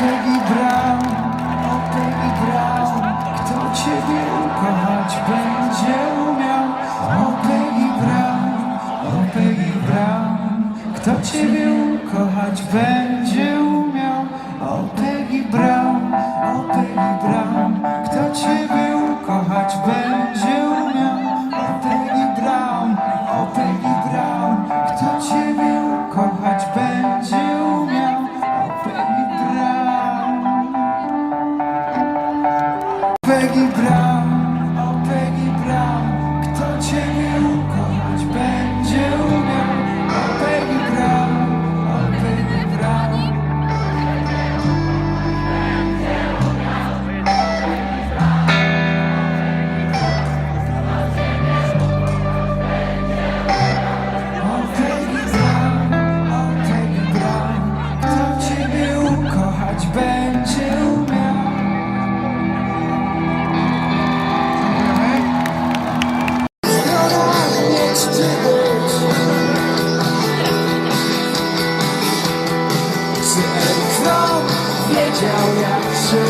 Otegi Brown, Otegi Brown Kto Ciebie ukochać będzie umiał? Otegi Brown, Otegi Brown Kto Ciebie ukochać będzie umiał? Peggy Brown, o Peggy Brown. Kto Ciebie ukochać będzie umiał? O Peggy Brown, o Peggy Brown. O Peggy Brown, o Peggy Brown. Kto Ciebie ukochać będzie umiał 骄阳。似